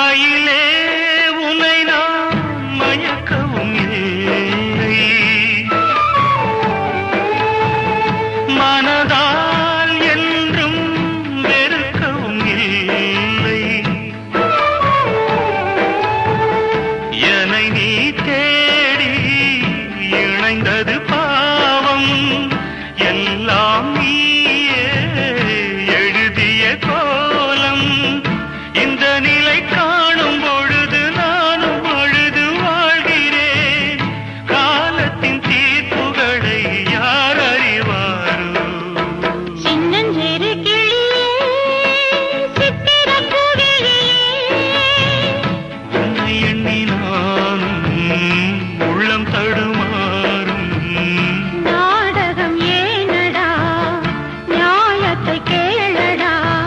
மயிலே உன்னை நான் மயக்கவும் இல்லை. மனதால் என்றும் வெறுக்கவும் இல்லை. என்னை நீ தேடி இணைந்தது பாவம். எல்லாம் நீ